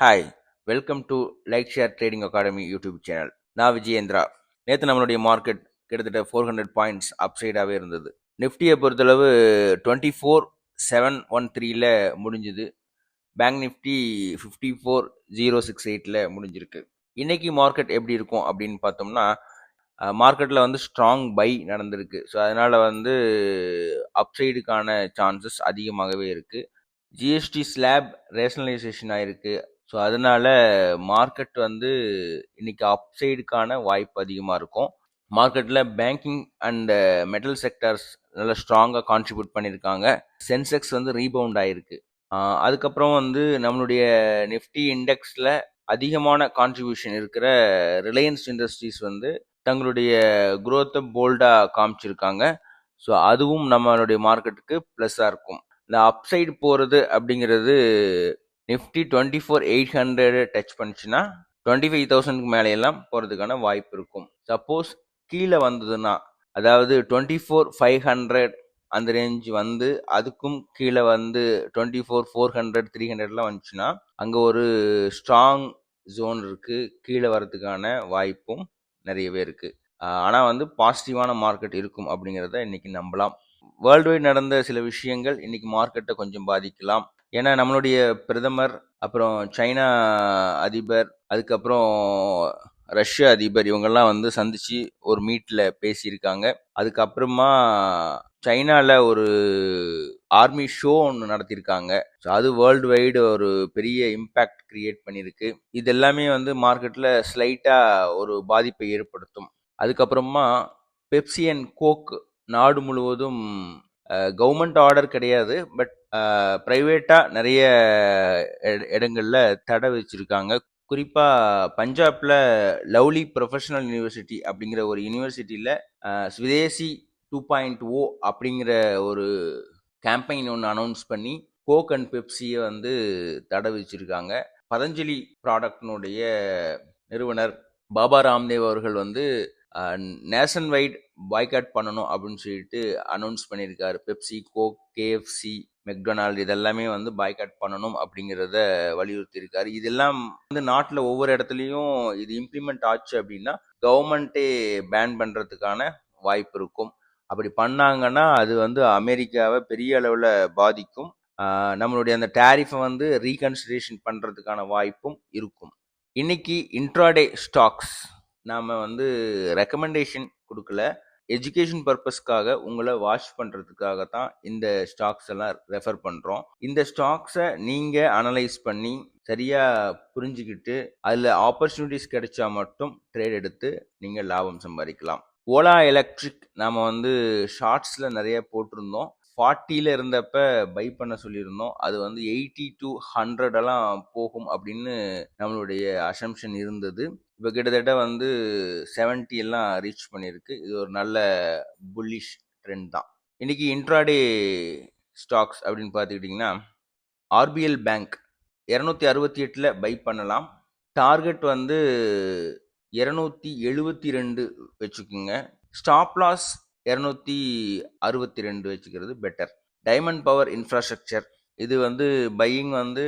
Hi welcome to like share trading academy YouTube channel நான் விஜயேந்திரா. நேற்று நம்மளுடைய மார்க்கெட் கிட்டத்தட்ட ஃபோர் ஹண்ட்ரட் பாயிண்ட்ஸ் அப்சைடாகவே இருந்தது. நிஃப்டியை பொறுத்தளவு டுவெண்ட்டி ஃபோர் செவன் ஒன் த்ரீல முடிஞ்சுது. Bank Nifty fifty four zero six எயிட்டில் முடிஞ்சிருக்கு. இன்றைக்கி மார்க்கெட் எப்படி இருக்கும் அப்படின்னு பார்த்தோம்னா மார்க்கெட்டில் வந்து ஸ்ட்ராங் பை நடந்திருக்கு. ஸோ அதனால் வந்து அப்சைடுக்கான சான்சஸ் அதிகமாகவே இருக்குது ஜிஎஸ்டி ஸ்லாப் ரேஷனலைசேஷன் ஆகிருக்கு ஸோ அதனால மார்க்கெட் வந்து இன்னைக்கு அப்சைடுக்கான வாய்ப்பு அதிகமாக இருக்கும். மார்க்கெட்டில் பேங்கிங் அண்ட் மெட்டல் செக்டர்ஸ் நல்லா ஸ்ட்ராங்காக கான்ட்ரிபியூட் பண்ணியிருக்காங்க. சென்செக்ஸ் வந்து ரீபவுண்ட் ஆயிருக்கு. அதுக்கப்புறம் வந்து நம்மளுடைய நிஃப்டி இண்டெக்ஸில் அதிகமான கான்ட்ரிபியூஷன் இருக்கிற ரிலையன்ஸ் இண்டஸ்ட்ரீஸ் வந்து தங்களுடைய குரோத்தை போல்டாக காமிச்சிருக்காங்க. ஸோ அதுவும் நம்மளுடைய மார்க்கெட்டுக்கு ப்ளஸ்ஸாக இருக்கும். இந்த அப்சைடு போகிறது அப்படிங்கிறது Nifty twenty four eight hundred touch பண்ணுச்சுன்னா டுவெண்ட்டி ஃபைவ் தௌசண்ட்க்கு மேலே எல்லாம் போகிறதுக்கான வாய்ப்பு இருக்கும். சப்போஸ் கீழே வந்ததுன்னா அதாவது டுவெண்ட்டி ஃபோர் ஃபைவ் ஹண்ட்ரட் அந்த ரேஞ்ச் வந்து அதுக்கும் கீழே வந்து twenty four four hundred three ஹண்ட்ரட்லாம் வந்துச்சுன்னா அங்கே ஒரு ஸ்ட்ராங் ஜோன் இருக்குது கீழே வரதுக்கான வாய்ப்பும் நிறையவே இருக்குது ஆனால் வந்து பாசிட்டிவான மார்க்கெட் இருக்கும் அப்படிங்கிறத இன்றைக்கி நம்பலாம். வேர்ல்டு வைட் நடந்த சில விஷயங்கள் இன்றைக்கி மார்க்கெட்டை கொஞ்சம் பாதிக்கலாம். ஏன்னா நம்மளுடைய பிரதமர் அப்புறம் சைனா அதிபர் அதுக்கப்புறம் ரஷ்ய அதிபர் இவங்கெல்லாம் வந்து சந்திச்சு ஒரு மீட்டில் பேசியிருக்காங்க. அதுக்கப்புறமா சைனாவில் ஒரு ஆர்மி ஷோ ஒன்று நடத்தியிருக்காங்க. ஸோ அது வேர்ல்டு வைடு ஒரு பெரிய இம்பேக்ட் கிரியேட் பண்ணியிருக்கு. இது எல்லாமே வந்து மார்க்கெட்டில் ஸ்லைட்டாக ஒரு பாதிப்பை ஏற்படுத்தும். அதுக்கப்புறமா பெப்சி அண்ட் கோக் நாடு முழுவதும் கவர்மெண்ட் ஆர்டர் கிடையாது. பட் ப்ரைவேட்டாக நிறைய இடங்களில் தடை வச்சிருக்காங்க குறிப்பாக பஞ்சாப்ல லவ்லி ப்ரொஃபஷனல் யூனிவர்சிட்டி அப்படிங்கிற ஒரு யூனிவர்சிட்டியில் ஸ்விதேசி டூ பாயிண்ட் ஓ அப்படிங்கிற ஒரு கேம்பெயின் ஒன்று அனௌன்ஸ் பண்ணி கோக் அண்ட் பெப்சியை வந்து தடை வச்சிருக்காங்க பதஞ்சலி ப்ராடக்டினுடைய நிறுவனர் பாபா ராம்தேவ் அவர்கள் வந்து நேஷன் வைட் பாய்காட் பண்ணணும் அப்படின்னு சொல்லிட்டு அனௌன்ஸ் பண்ணியிருக்காரு. பெப்சி கோக் கேஎஃப்சி மெக்டொனால்டு இதெல்லாமே வந்து பாய்காட் பண்ணணும் அப்படிங்கிறத வலியுறுத்தியிருக்காரு. இதெல்லாம் வந்து நாட்டில் ஒவ்வொரு இடத்துலையும் இது இம்ப்ளிமெண்ட் ஆச்சு அப்படின்னா கவர்மெண்ட்டே பேன் பண்ணுறதுக்கான வாய்ப்பு இருக்கும். அப்படி பண்ணாங்கன்னா அது வந்து அமெரிக்காவை பெரிய அளவில் பாதிக்கும். நம்மளுடைய அந்த டேரிஃபை வந்து ரீகன்சிடரேஷன் பண்ணுறதுக்கான வாய்ப்பும் இருக்கும். இன்னைக்கு இன்ட்ராடே ஸ்டாக்ஸ் நாம் வந்து ரெக்கமெண்டேஷன் கொடுக்கல. எஜுகேஷன் பர்பஸ்க்காக உங்களை வாஷ் பண்ணுறதுக்காக தான் இந்த ஸ்டாக்ஸ் எல்லாம் ரெஃபர் பண்ணுறோம் இந்த ஸ்டாக்ஸை நீங்கள் அனலைஸ் பண்ணி சரியாக புரிஞ்சுக்கிட்டு அதில் ஆப்பர்ச்சுனிட்டிஸ் கிடைச்சா மட்டும் ட்ரேட் எடுத்து நீங்கள் லாபம் சம்பாதிக்கலாம். ஓலா எலக்ட்ரிக் நாம் வந்து ஷார்ட்ஸில் நிறைய போட்டிருந்தோம். ஃபார்ட்டியில் இருந்தப்ப பை பண்ண சொல்லியிருந்தோம். அது வந்து எயிட்டி டு ஹண்ட்ரடெல்லாம் போகும் அப்படின்னு நம்மளுடைய அசம்ஷன் இருந்தது. இப்போ கிட்டத்தட்ட வந்து 70 எல்லாம் ரீச் பண்ணியிருக்கு. இது ஒரு நல்ல புல்லிஷ் ட்ரெண்ட் தான். இன்னைக்கு இன்ட்ராடே ஸ்டாக்ஸ் அப்படின்னு பார்த்துக்கிட்டிங்கன்னா ஆர்பிஎல் பேங்க் இரநூத்தி அறுபத்தி எட்டில் பை பண்ணலாம். டார்கெட் வந்து இரநூத்தி எழுபத்தி ரெண்டு வச்சுக்கோங்க. ஸ்டாப் லாஸ் இரநூத்தி அறுபத்தி ரெண்டு வச்சுக்கிறது பெட்டர் டைமண்ட் பவர் இன்ஃப்ராஸ்ட்ரக்சர் இது வந்து பையிங் வந்து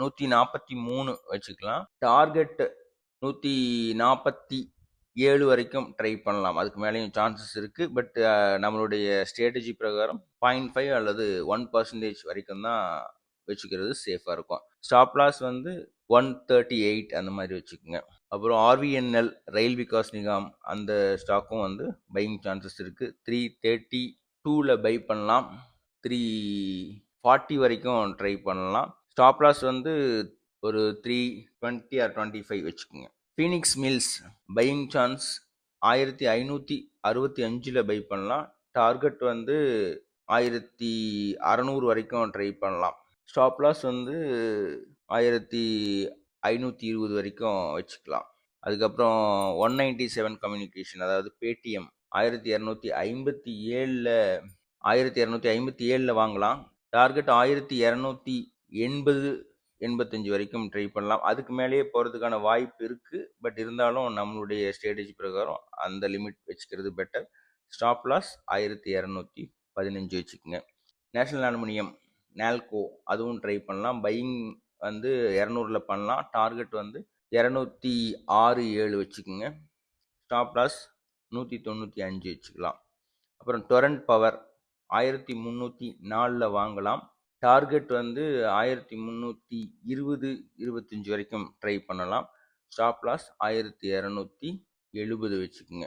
நூற்றி நாற்பத்தி மூணு வச்சுக்கலாம். டார்கெட் நூற்றி நாற்பத்தி ஏழு வரைக்கும் ட்ரை பண்ணலாம். அதுக்கு மேலேயும் சான்சஸ் இருக்குது பட் நம்மளுடைய ஸ்ட்ராட்டஜி பிரகாரம் பாயிண்ட் ஃபைவ் அல்லது ஒன் பர்சன்டேஜ் வரைக்கும் தான் வச்சுக்கிறது சேஃபாக இருக்கும். ஸ்டாப் லாஸ் வந்து ஒன் தேர்ட்டி எயிட் அந்த மாதிரி வச்சுக்கோங்க. அப்புறம் ஆர்விஎன்எல் ரயில் விகாஸ் நிகாம் அந்த ஸ்டாக்கும் வந்து பையிங் சான்சஸ் இருக்குது த்ரீ தேர்ட்டி டூவில் பை பண்ணலாம். த்ரீ ஃபார்ட்டி வரைக்கும் ட்ரை பண்ணலாம். ஸ்டாப் லாஸ் வந்து ஒரு three twenty or twenty five வச்சுக்கோங்க. ஃபீனிக்ஸ் மில்ஸ் பையிங் சான்ஸ் ஆயிரத்தி ஐநூற்றி அறுபத்தி அஞ்சில் பை பண்ணலாம். டார்கெட் வந்து ஆயிரத்தி அறநூறு வரைக்கும் ட்ரை பண்ணலாம். ஸ்டாப் லாஸ் வந்து ஆயிரத்தி ஐநூற்றி இருபது வரைக்கும் வச்சுக்கலாம். அதுக்கப்புறம் ஒன் நைன்டி செவன் கம்யூனிகேஷன் அதாவது பேடிஎம் ஆயிரத்தி இரநூத்தி ஐம்பத்தி ஏழில் ஆயிரத்தி இரநூத்தி ஐம்பத்தி ஏழில் வாங்கலாம். டார்கெட் ஆயிரத்தி இரநூத்தி எண்பது எண்பத்தஞ்சு வரைக்கும் ட்ரை பண்ணலாம். அதுக்கு மேலேயே போகிறதுக்கான வாய்ப்பு இருக்குது பட் இருந்தாலும் நம்மளுடைய ஸ்ட்ராட்டஜி பிரகாரம் அந்த லிமிட் வச்சுக்கிறது பெட்டர் ஸ்டாப் லாஸ் ஆயிரத்தி இரநூத்தி பதினஞ்சு வச்சுக்கோங்க. நேஷனல் அலுமினியம் நால்கோ அதுவும் ட்ரை பண்ணலாம். பையிங் வந்து இரநூறுல பண்ணலாம். டார்கெட் வந்து இரநூத்தி ஆறு ஏழு வச்சுக்கோங்க. ஸ்டாப் லாஸ் நூற்றி தொண்ணூற்றி அஞ்சு வச்சுக்கலாம். அப்புறம் டொரண்ட் பவர் ஆயிரத்தி முந்நூற்றி நாலில் வாங்கலாம். டார்கெட் வந்து ஆயிரத்தி முந்நூற்றி இருபது இருபத்தஞ்சி வரைக்கும் ட்ரை பண்ணலாம். ஸ்டாப் லாஸ் ஆயிரத்தி இரநூத்தி எழுபது வச்சுக்கோங்க.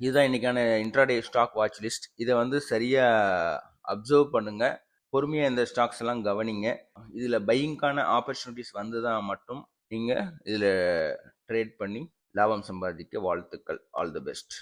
இதுதான் இன்றைக்கான இன்ட்ராடே ஸ்டாக் வாட்ச் லிஸ்ட் இதை வந்து சரியாக அப்சர்வ் பண்ணுங்கள் பொறுமையாக இந்த ஸ்டாக்ஸ் எல்லாம் கவனிங்க. இதில் பையிங்க்கான ஆப்பர்ச்சுனிட்டிஸ் வந்ததுதான் மட்டும் நீங்கள் இதில் ட்ரேட் பண்ணி லாபம் சம்பாதிக்க வாழ்த்துக்கள். All the best